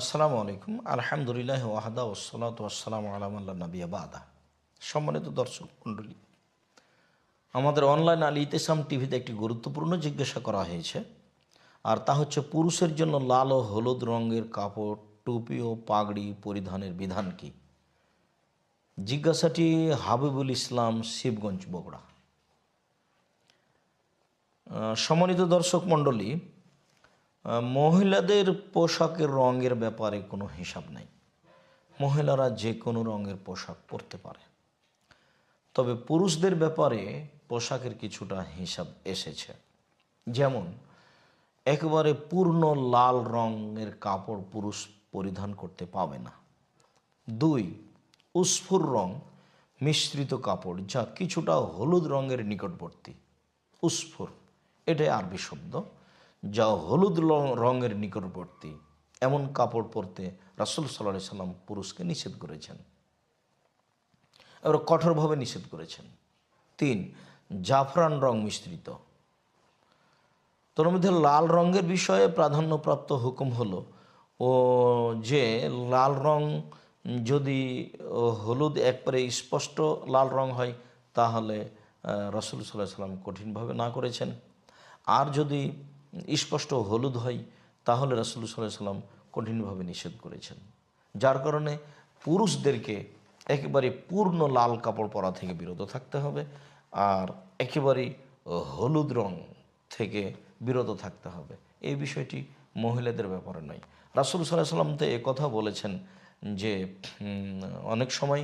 আসসালামু আলাইকুম। আলহামদুলিল্লাহ ওয়াহাদা ওসলাত ওয়াসালাম আলামাল্লা নবী আবাদা সম্মানিত দর্শক মণ্ডলী, আমাদের অনলাইন আলী ইতেসাম টিভিতে একটি গুরুত্বপূর্ণ জিজ্ঞাসা করা হয়েছে, আর তা হচ্ছে পুরুষের জন্য লাল ও হলুদ রঙের কাপড়, টুপি ও পাগড়ি পরিধানের বিধান কি? জিজ্ঞাসাটি হাবিবুল ইসলাম, শিবগঞ্জ বগুড়া। সম্মানিত দর্শক মণ্ডলী মহিলাদের পোশাকের রঙের ব্যাপারে কোনো হিসাব নাই। মহিলারা যে কোনো রঙের পোশাক পরতে পারে। তবে পুরুষদের ব্যাপারে পোশাকের কিছুটা হিসাব এসেছে। যেমন, একেবারে পূর্ণ লাল রঙের কাপড় পুরুষ পরিধান করতে পাবে না। দুই, উস্ফুর রং, মিশ্রিত কাপড় যা কিছুটা হলুদ রঙের নিকটবর্তী। উস্ফুর, এটাই আরবি শব্দ। যা হলুদ রঙের নিকটবর্তী। এমন কাপড় পরতে রাসুল সাল্লাহ সাল্লাম পুরুষকে নিষেধ করেছেন। এবার কঠোরভাবে নিষেধ করেছেন। তিন, জাফরান রং মিশ্রিত। তোর মধ্যে লাল রঙের বিষয়ে প্রাধান্যপ্রাপ্ত হুকুম হলো, ও যে লাল রং যদি হলুদ একবারে স্পষ্ট লাল রং হয়, তাহলে রসুল সাল্লাহ সাল্লাম কঠিনভাবে না করেছেন। আর যদি স্পষ্ট হলুদ হয়, তাহলে রাসুল সাল্লাহ সাল্লাম কঠিনভাবে নিষেধ করেছেন। যার কারণে পুরুষদেরকে একেবারে পূর্ণ লাল কাপড় পরা থেকে বিরত থাকতে হবে আর একেবারে হলুদ রং থেকে বিরত থাকতে হবে। এই বিষয়টি মহিলাদের ব্যাপারে নয়। রাসুল সাল্লাহ সাল্লাম তো কথা বলেছেন যে অনেক সময়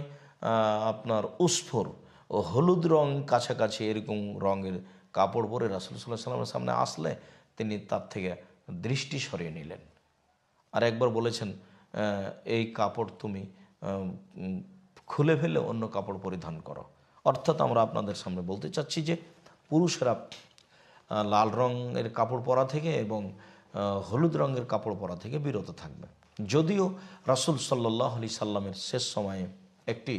আপনার উস্ফোর ও হলুদ রং কাছাকাছি এরকম রঙের কাপড় পরে রাসুল সাল্লাহ সাল্লামের সামনে আসলে তিনি তার থেকে দৃষ্টি সরিয়ে নিলেন। আর একবার বলেছেন এই কাপড় তুমি খুলে ফেলে অন্য কাপড় পরিধান করো। অর্থাৎ আমরা আপনাদের সামনে বলতে চাচ্ছি যে পুরুষেরা লাল রঙের কাপড় পরা থেকে এবং হলুদ রঙের কাপড় পরা থেকে বিরত থাকবে। যদিও রাসুল সাল্লাহ আলি সাল্লামের শেষ সময়ে একটি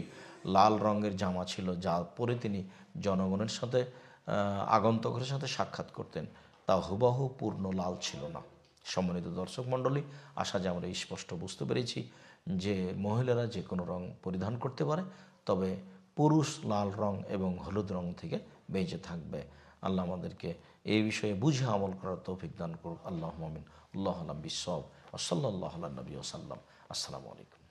লাল রঙের জামা ছিল, যা পরে তিনি জনগণের সাথে আগন্তকের সাথে সাক্ষাৎ করতেন। তা হুবাহু পূর্ণ লাল ছিল না। সম্মানিত দর্শক মণ্ডলী, আশা যে আমরা স্পষ্ট বুঝতে পেরেছি যে মহিলারা যে কোনো রং পরিধান করতে পারে, তবে পুরুষ লাল রং এবং হলুদ রং থেকে বেঁচে থাকবে। আল্লাহ আমাদেরকে এই বিষয়ে বুঝে আমল করার তৌফিক দান করুক। আল্লাহ মমিন আল্লাহ আলম বিসব ওসল্লাহ নবী ওসাল্লাম আসসালামু আলাইকুম।